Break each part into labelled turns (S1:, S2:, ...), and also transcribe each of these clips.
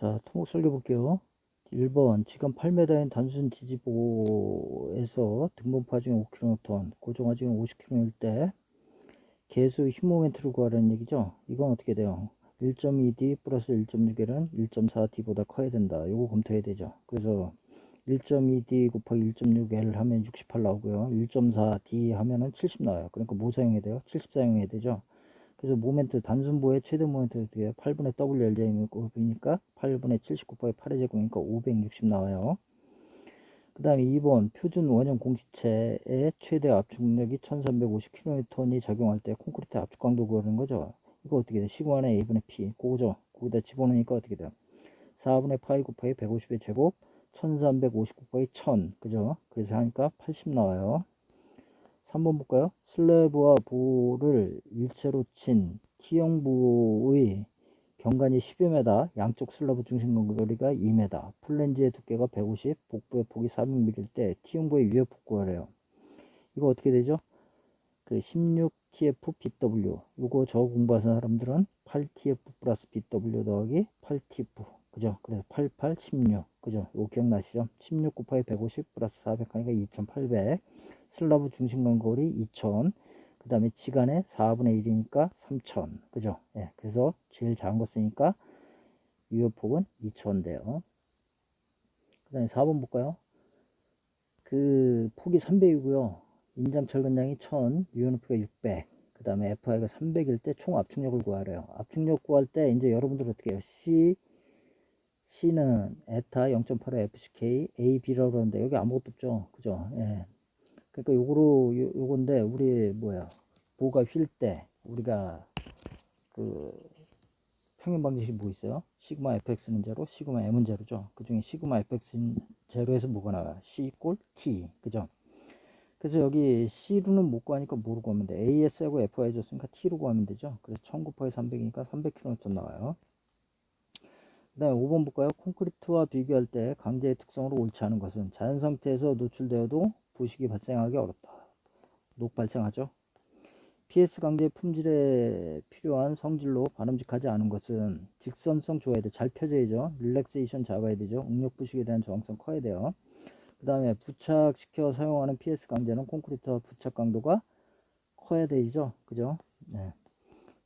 S1: 자, 토목 설계 볼게요. 1번, 지간 8m인 단순 지지보에서 등분파 중에 5kN, 고정화 중에 50kN일 때 개수 힘 모멘트를 구하라는 얘기죠. 이건 어떻게 돼요? 1.2D 플러스 1.6L은 1.4D보다 커야 된다. 요거 검토해야 되죠. 그래서 1.2D 곱하기 1.6L 하면 68 나오고요. 1.4D 하면은 70 나와요. 그러니까 뭐 사용해야 돼요? 70 사용해야 되죠. 그래서 모멘트 단순 보의 최대 모멘트 어떻게 해요? 8분의 WL제곱이니까 8분의 70 곱하기 8의 제곱이니까 560 나와요. 그 다음에 2번 표준 원형 공기체의 최대 압축력이 1350kN이 작용할 때 콘크리트 압축 강도 구하는 거죠. 이거 어떻게 돼? 시그마는 A분의 P 그거죠. 거기다 집어넣으니까 어떻게 돼요? 4분의 파이 곱하기 150의 제곱 1350 곱하기 1000 그죠? 그래서 하니까 80 나와요. 3번 볼까요? 슬래브와 보를 일체로 친 T형부의 경관이 10여 m, 양쪽 슬러브 중심 거리가 2m, 플랜지의 두께가 150, 복부의 폭이 400mm일 때 T형부의 위협 복구하래요. 이거 어떻게 되죠? 그 16TF-BW 이거 저 공부하는 사람들은 8TF 플러스 BW 더하기 8TF 그죠? 그래서 88, 16 그죠? 이거 기억나시죠? 16 곱하기 150 플러스 400 하니까 2800 슬라브 중심 간 거리 2000, 그 다음에 지간에 4분의 1이니까 3000, 그죠? 예, 그래서 제일 작은 거 쓰니까 유효폭은 2000 돼요. 그 다음에 4번 볼까요? 그 폭이 300이고요. 인장 철근량이 1000, 유효 높이가 600, 그 다음에 FI가 300일 때 총 압축력을 구하래요. 압축력 구할 때 이제 여러분들 어떻게 해요? C, C는 에타 0.85 FCK, A, B라고 그러는데 여기 아무것도 없죠. 그죠? 예. 그러니까 요거로 요, 요건데 우리 뭐야 보가 휠 때 우리가 그 평행 방정식 뭐 있어요? 시그마 fx는 제로, 시그마 m은 제로죠. 그 중에 시그마 fx는 제로에서 뭐가 나와요? c 이꼴 t 그죠? 그래서 여기 c로는 못 구하니까 뭐로 구하면 돼? as하고 fy 줬으니까 t로 구하면 되죠. 그래서 1000 곱하기 300이니까 300kN 나와요. 그 다음에 5번 볼까요? 콘크리트와 비교할 때 강제의 특성으로 옳지 않은 것은 자연 상태에서 노출되어도 부식이 발생하기 어렵다. 녹 발생하죠. PS 강제 품질에 필요한 성질로 바람직하지 않은 것은 직선성 줘야 돼. 잘 펴져야죠. 릴렉세이션 잡아야 되죠. 응력 부식에 대한 저항성 커야 돼요. 그 다음에 부착시켜 사용하는 PS 강제는 콘크리트와 부착 강도가 커야 되죠. 그죠? 네.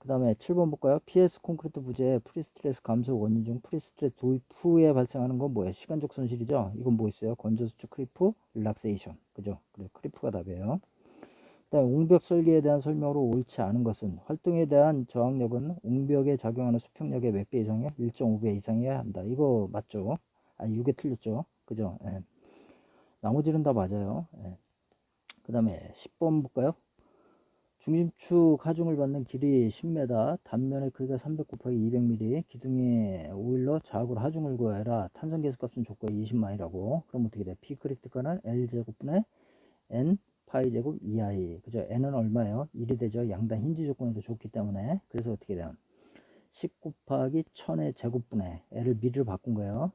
S1: 그 다음에 7번 볼까요? PS 콘크리트 부재의 프리스트레스 감소 원인 중 프리스트레스 도입 후에 발생하는 건 뭐예요? 시간적 손실이죠? 이건 뭐 있어요? 건조수축 크리프, 릴락세이션. 그죠? 그래, 크리프가 답이에요. 그 다음에 옹벽 설계에 대한 설명으로 옳지 않은 것은 활동에 대한 저항력은 옹벽에 작용하는 수평력의 몇 배 이상이야? 1.5배 이상이어야 한다. 이거 맞죠? 아니, 이게 틀렸죠? 그죠? 예. 나머지는 다 맞아요. 예. 그 다음에 10번 볼까요? 중심축 하중을 받는 길이 10m, 단면의 크기가 300 곱하기 200mm, 기둥에 오일러 자학으로 하중을 구해라. 탄성 계수값은 조건 20마이라고. 그럼 어떻게 돼? P 크리티컬은 L 제곱분의 N 파이 제곱 2i. 그죠? N은 얼마예요? 1이 되죠. 양단 힌지 조건에도 좋기 때문에. 그래서 어떻게 돼요? 10 곱하기 1000의 제곱분의 L을 미리로 바꾼 거예요.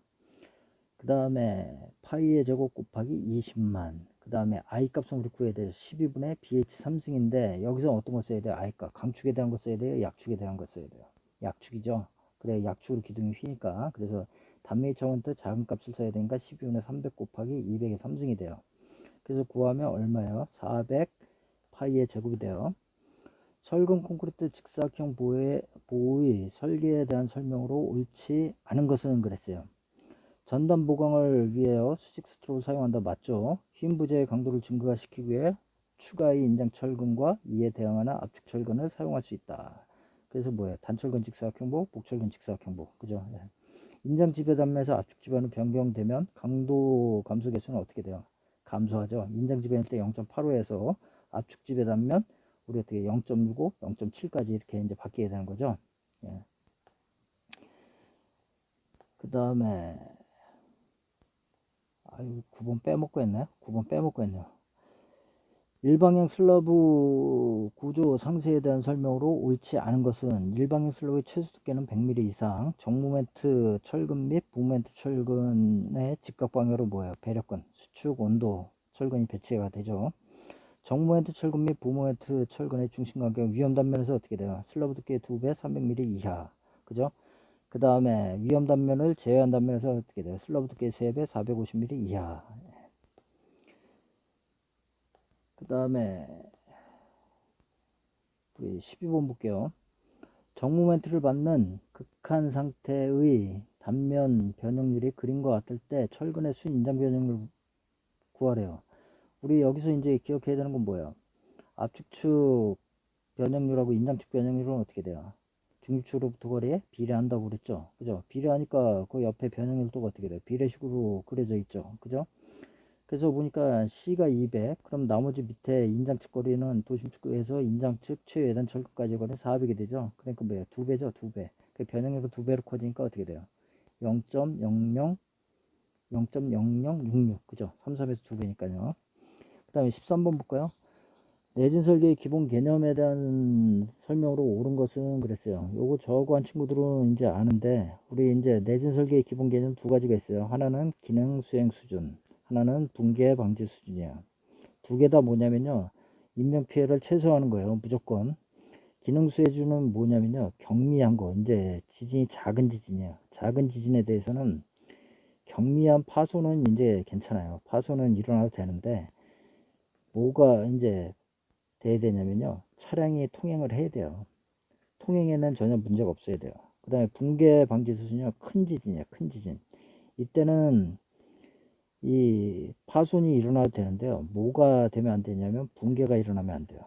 S1: 그 다음에 파이의 제곱 곱하기 20만. 그 다음에 i 값은 우리 구해야 돼요. 12분의 bh 3승인데 여기서 어떤 거 써야 돼요? i 값. 강축에 대한 거 써야 돼요? 약축에 대한 거 써야 돼요? 약축이죠. 그래 약축으로 기둥이 휘니까. 그래서 단메이 차원 때 작은 값을 써야 되니까 12분의 300 곱하기 200의 3승이 돼요. 그래서 구하면 얼마예요? 400 파이의 제곱이 돼요. 철근 콘크리트 직사각형 보호의, 보호의 설계에 대한 설명으로 옳지 않은 것은 그랬어요. 전단 보강을 위하여 수직 스트로를 사용한다 맞죠? 흰 부재의 강도를 증가시키기 위해 추가의 인장 철근과 이에 대응하는 압축 철근을 사용할 수 있다. 그래서 뭐예요? 단철근 직사각형보, 복철근 직사각형보. 그죠? 예. 인장 지배 단면에서 압축 지배는 변경되면 강도 감소 개수는 어떻게 돼요? 감소하죠. 인장 지배일 때 0.85에서 압축 지배 단면 우리 어떻게 0.65, 0.7까지 이렇게 이제 바뀌게 되는 거죠. 예. 그 다음에 아유 9번 빼먹고 했나요? 9번 빼먹고 했네요. 일방향 슬러브 구조 상세에 대한 설명으로 옳지 않은 것은 일방향 슬러브의 최소 두께는 100mm 이상 정모멘트 철근 및 부모멘트 철근의 직각 방향으로 뭐예요? 배력근, 수축, 온도, 철근이 배치가 되죠. 정모멘트 철근 및 부모멘트 철근의 중심 간격 위험 단면에서 어떻게 돼요? 슬러브 두께 2배 300mm 이하 그죠? 그 다음에 위험 단면을 제외한 단면에서 어떻게 돼요? 슬러브 두께 3배 450mm 이하. 그 다음에 우리 12번 볼게요. 정모멘트를 받는 극한 상태의 단면 변형률이 그림과 같을 때 철근의 순 인장 변형률 구하래요. 우리 여기서 이제 기억해야 되는 건 뭐예요? 압축축 변형률하고 인장축 변형률은 어떻게 돼요? 중립축으로부터 거리에 비례한다고 그랬죠. 그죠? 비례하니까 그 옆에 변형률도 어떻게 돼요? 비례식으로 그려져 있죠. 그죠? 그래서 보니까 C가 200, 그럼 나머지 밑에 인장측 거리는 도심축에서 인장측 최외단 철끝까지 거리 400이 되죠. 그러니까 뭐예요? 두 배죠, 두 배. 그 변형률도 두 배로 커지니까 어떻게 돼요? 0.00, 0.0066, 그죠? 3, 3에서 두 배니까요. 그 다음에 13번 볼까요? 내진 설계의 기본 개념에 대한 설명으로 옳은 것은 그랬어요. 요거 저거 한 친구들은 이제 아는데, 우리 이제 내진 설계의 기본 개념 두 가지가 있어요. 하나는 기능 수행 수준, 하나는 붕괴 방지 수준이야. 두 개 다 뭐냐면요. 인명 피해를 최소화하는 거예요. 무조건. 기능 수혜주는 뭐냐면요. 경미한 거. 이제 지진이 작은 지진이야. 작은 지진에 대해서는 경미한 파손은 이제 괜찮아요. 파손은 일어나도 되는데 뭐가 이제 돼야 되냐면요. 차량이 통행을 해야 돼요. 통행에는 전혀 문제가 없어야 돼요. 그 다음에 붕괴 방지 수준이요. 큰 지진이야. 큰 지진. 이때는 이 파손이 일어나도 되는데요. 뭐가 되면 안 되냐면 붕괴가 일어나면 안 돼요.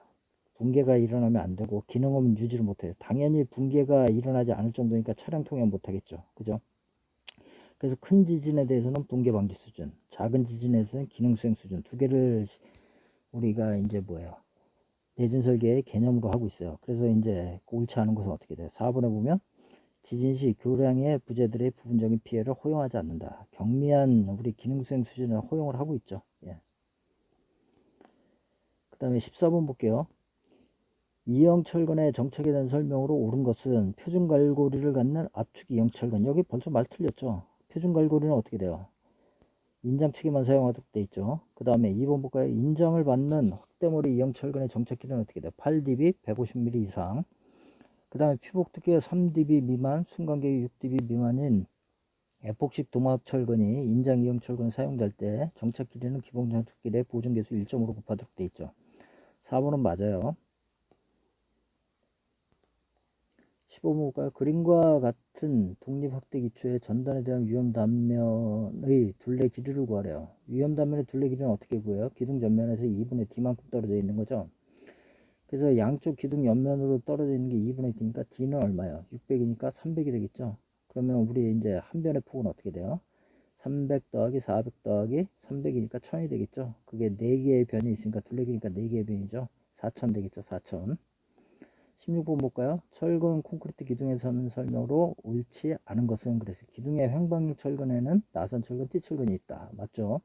S1: 붕괴가 일어나면 안 되고 기능은 유지를 못해요. 당연히 붕괴가 일어나지 않을 정도니까 차량 통행 못 하겠죠. 그죠? 그래서 큰 지진에 대해서는 붕괴 방지 수준, 작은 지진에서는 기능 수행 수준 두 개를 우리가 이제 뭐예요? 내진 설계의 개념으로 하고 있어요. 그래서 이제 옳지 않은 것은 어떻게 돼요? 4번에 보면 지진 시 교량의 부재들의 부분적인 피해를 허용하지 않는다. 경미한 우리 기능 수행 수준을 허용을 하고 있죠. 예. 그 다음에 14번 볼게요. 이형 철근의 정책에 대한 설명으로 옳은 것은 표준 갈고리를 갖는 압축 이형 철근. 여기 벌써 말 틀렸죠. 표준 갈고리는 어떻게 돼요? 인장 측에만 사용하도록 돼 있죠. 그 다음에 2번 볼까요? 인장을 받는 확대머리 이형 철근의 길이는 어떻게 돼요? 8dB 150mm 이상. 그 다음에 피복 두께가 3dB 미만, 순간계가 6dB 미만인 에폭식 도막 철근이 인장 이형 철근이 사용될 때 정착 길이는 기본 정착 길이의 보존 계수 1.5로 곱하도록 돼 있죠. 4번은 맞아요. 15번 볼까요? 그림과 같은 독립 확대 기초의 전단에 대한 위험 단면의 둘레 길이를 구하래요. 위험 단면의 둘레 길이는 어떻게 구해요? 기둥 전면에서 2분의 d만큼 떨어져 있는 거죠. 그래서 양쪽 기둥 옆면으로 떨어져 있는 게 2분의 d니까 d는 얼마예요? 600이니까 300이 되겠죠. 그러면 우리 이제 한 변의 폭은 어떻게 돼요? 300 더하기 400 더하기 300이니까 1000이 되겠죠. 그게 4개의 변이 있으니까 둘레기니까 4개의 변이죠. 4000 되겠죠. 4000. 16번 볼까요? 철근 콘크리트 기둥에 서는 설명으로 옳지 않은 것은 그래서 기둥의 횡방육 철근에는 나선 철근, 띠 철근이 있다. 맞죠?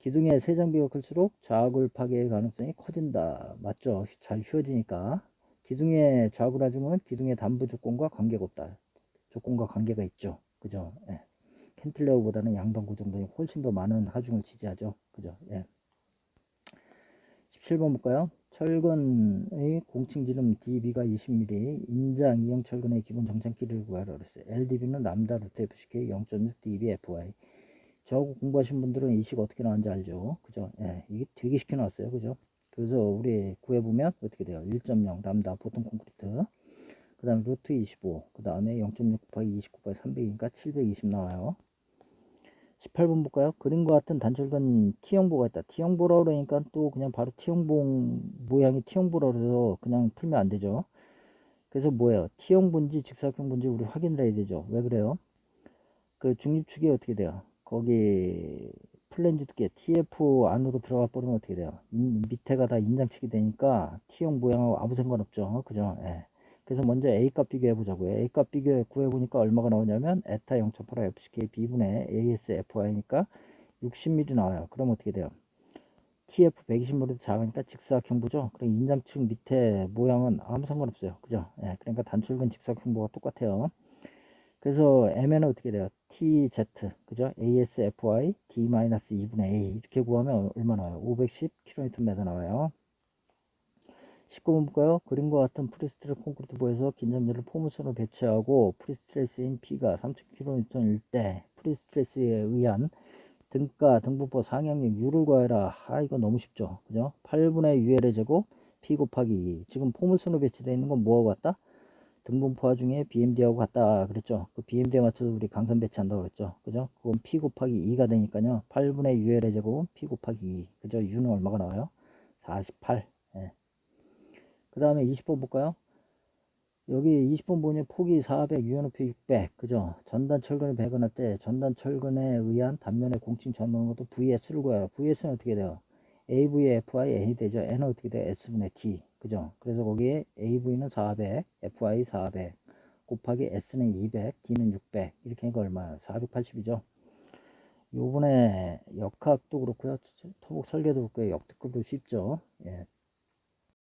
S1: 기둥의 세장비가 클수록 좌굴 파괴의 가능성이 커진다. 맞죠? 잘 휘어지니까. 기둥의 좌굴 하중은 기둥의 단부 조건과 관계가 없다. 조건과 관계가 있죠. 그죠? 예. 캔틀레어보다는 양방 고정동이 훨씬 더 많은 하중을 지지하죠. 그죠? 예. 17번 볼까요? 철근의 공칭지름 db가 20mm, 인장 이형 철근의 기본 정착 길이를 구하라 그랬어요. LDB는 람다 루트 FCK 0.6 db FY. 저거 공부하신 분들은 이 식 어떻게 나왔는지 알죠? 그죠? 예, 이게 되게 쉽게 나왔어요. 그죠? 그래서 우리 구해보면 어떻게 돼요? 1.0 람다 보통 콘크리트. 그 다음에 루트 25. 그 다음에 0.6 곱하기 20 곱하기 300이니까 720 나와요. 18번 볼까요? 그림과 같은 단철근 T형보가 있다. T형보라 그러니까 또 그냥 바로 T형봉 모양이 T형보라 그래서 그냥 풀면 안 되죠. 그래서 뭐예요? T형 분지, 직사각형 분지 우리 확인을 해야 되죠. 왜 그래요? 그 중립축이 어떻게 돼요? 거기 플랜지 두께 TF 안으로 들어가 버리면 어떻게 돼요? 인, 밑에가 다 인장치기 되니까 T형 모양하고 아무 상관없죠. 그죠? 예. 그래서 먼저 A값 비교해 보자고요. A값 비교해 구해 보니까 얼마가 나오냐면 에타 0.8 FCK B분의 ASFY니까 60mm 나와요. 그럼 어떻게 돼요? TF 120mm도 작으니까 직사각형부죠. 그럼 인장측 밑에 모양은 아무 상관없어요. 그죠? 예, 그러니까 단출근 직사각형부가 똑같아요. 그래서 M에는 어떻게 돼요? TZ, 그죠? ASFY D-2분의 A 이렇게 구하면 얼마 나와요? 510km 나와요. 19번 볼까요? 그림과 같은 프리스트레스 콘크리트 보에서 긴장재를 포물선으로 배치하고 프리스트레스인 P가 30kN일 때 프리스트레스에 의한 등가 등분포 상향력 U를 구하라. 아 이거 너무 쉽죠. 그죠? 8분의 UL의 제곱 P 곱하기 2. 지금 포물선으로 배치되어 있는 건 뭐하고 같다? 등분포화 중에 BMD하고 같다 그랬죠. 그 BMD에 맞춰서 우리 강선 배치한다고 그랬죠. 그죠? 그건 P 곱하기 2가 되니까요. 8분의 UL의 제곱은 P 곱하기 2. 그죠? U는 얼마가 나와요? 48. 예. 그 다음에 20번 볼까요? 여기 20번 보니 폭이 400, 유연높이 600, 그죠? 전단 철근을 배건할 때 전단 철근에 의한 단면의 공칭 전하는 것도 VS를 구해요. VS는 어떻게 돼요? AV의 FI N이 되죠. N은 어떻게 돼요? S분의 T, 그죠? 그래서 거기에 AV는 400, FI 400, 곱하기 S는 200, D는 600, 이렇게 하니까 얼마예요? 480이죠. 요번에 역학도 그렇고요. 토목 설계도 그렇고요. 역특급도 쉽죠. 예,